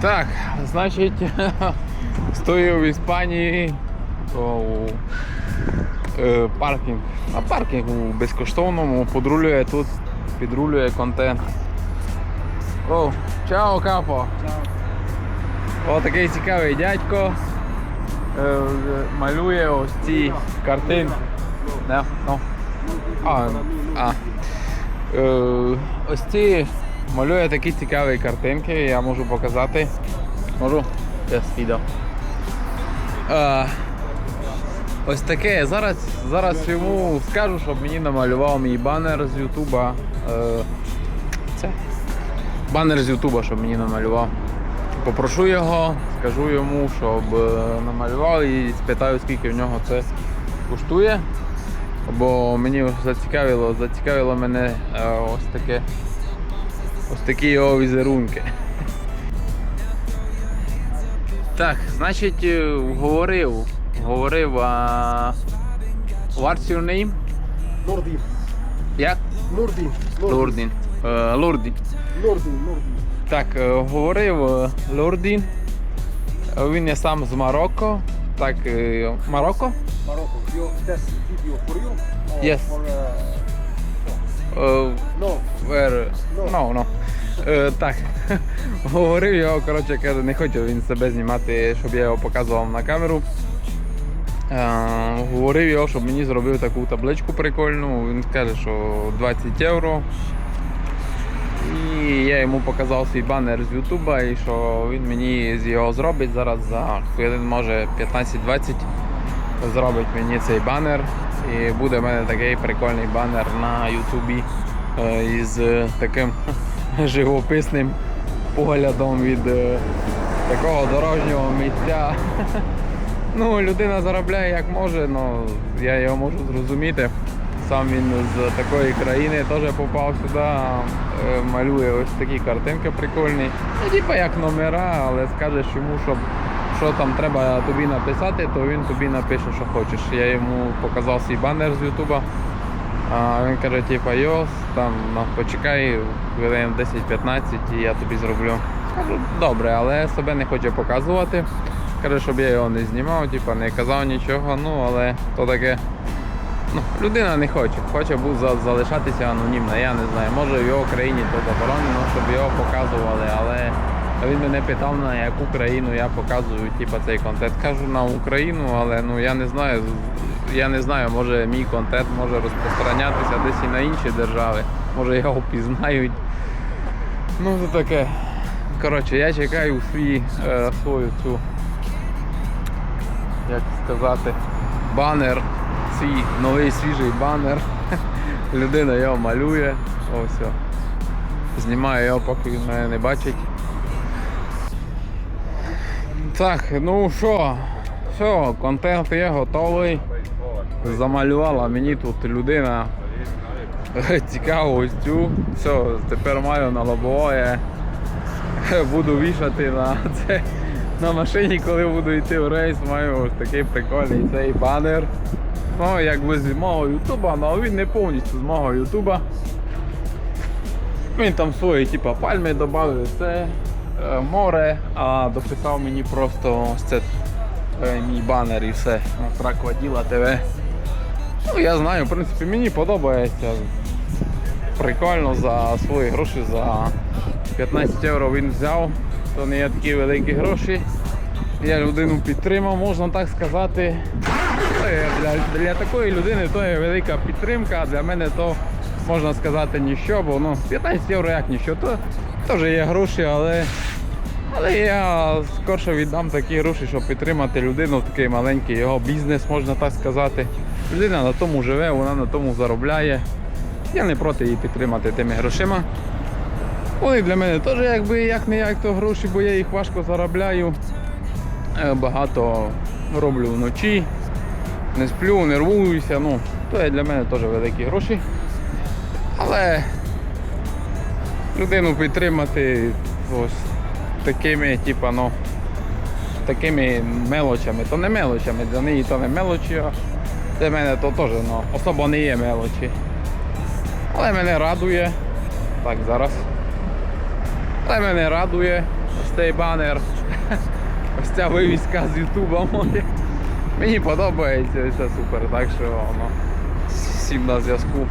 Так, значить, стою в Іспанії у е, паркінг. На паркінгу безкоштовному подрулює тут, підрулює контент. О, чао, капо! О, такий цікавий дядько. Е, малює ось ці картинки. Не, ну. А, а. Е, ось ці малює такі цікаві картинки, я можу показати. Можу? Я відео. Е, ось таке. Зараз, зараз йому скажу, щоб мені намалював мій банер з Ютуба. Е, це. Банер з Ютуба, щоб мені намалював. Попрошу його, скажу йому, щоб е, намалював і спитаю, скільки в нього це коштує. Бо мені зацікавило, зацікавило мене е, ось таке. Ось такі його візерунки. Так, значить, е, говорив, говорив, а... What's your name? Нордін. Як? Нордін. Лордін. Е, Лордін. Нордін, Нордін. Так, е, говорив Лордін. Е, Він є сам з Марокко. Так, Марокко? Марокко. You test video for you? Or Yes. For, uh, no. Where? No. No, no. Е, так. Говорив його, коротше, каже, не хотів він себе знімати, щоб я його показував на камеру. Е, говорив його, щоб мені зробив таку табличку прикольну. Він каже, що 20 євро. І я йому показав свій банер з Ютуба і що він мені з його зробить зараз за хвилин, може 15-20 зробить мені цей банер. І буде в мене такий прикольний банер на Ютубі е, із таким живописним поглядом від е, такого дорожнього місця. Ну, людина заробляє як може, але я його можу зрозуміти. Сам він з такої країни теж попав сюди, е, малює ось такі картинки прикольні. Ну, типа як номера, але скажеш йому, щоб що там треба тобі написати, то він тобі напише, що хочеш. Я йому показав свій банер з Ютуба. А він каже, типа, йос, там ну, почекай хвилин 10-15 і я тобі зроблю. Кажу, добре, але себе не хоче показувати. Каже, щоб я його не знімав, типа, не казав нічого, ну але то таке. Ну, людина не хоче, хоче залишатися анонімно. Я не знаю, може в його країні то заборонено, щоб його показували, але він мене питав, на яку країну я показую типу, цей контент. Кажу на Україну, але ну я не знаю. Я не знаю, може мій контент може розпространятися десь і на інші держави. Може його впізнають. Ну це таке. Коротше, я чекаю свій, е, свою цю, як сказати, банер, свій новий свіжий банер. Людина його малює. Ось. Знімаю його, поки мене не бачить. Так, ну що, все, контент є готовий. Замалювала мені тут людина цікаву ось. Все, тепер маю на лобове. Буду вішати на це на машині, коли буду йти в рейс, маю ось такий прикольний цей банер. Ну, якби з мого ютуба, але він не повністю з мого ютуба. Він там свої типа пальми додав, це е, море, а дописав мені просто це е, мій банер і все. На трак воділа ТВ. Ну я знаю, в принципі, мені подобається. Прикольно за свої гроші, за 15 євро він взяв, то не є такі великі гроші. Я людину підтримав, можна так сказати. Е, Для, для такої людини то є велика підтримка, а для мене то можна сказати ніщо, бо ну, 15 євро як ніщо, то теж є гроші, але, але я скорше віддам такі гроші, щоб підтримати людину такий маленький його бізнес, можна так сказати. Людина на тому живе, вона на тому заробляє. Я не проти її підтримати тими грошима. Вони для мене теж якби як не як то гроші, бо я їх важко заробляю. Е, Багато роблю вночі, не сплю, нервуюся. Ну, то є для мене теж великі гроші. Але людину підтримати ось такими, типа, ну, такими мелочами, то не мелочами, для неї то не мелочі, а для мене то теж ну, особо не є мелочі. Але мене радує. Так, зараз. Але мене радує ось цей банер, ось ця вивіска з Ютуба моя. Мені подобається все супер, так що воно всім на зв'язку.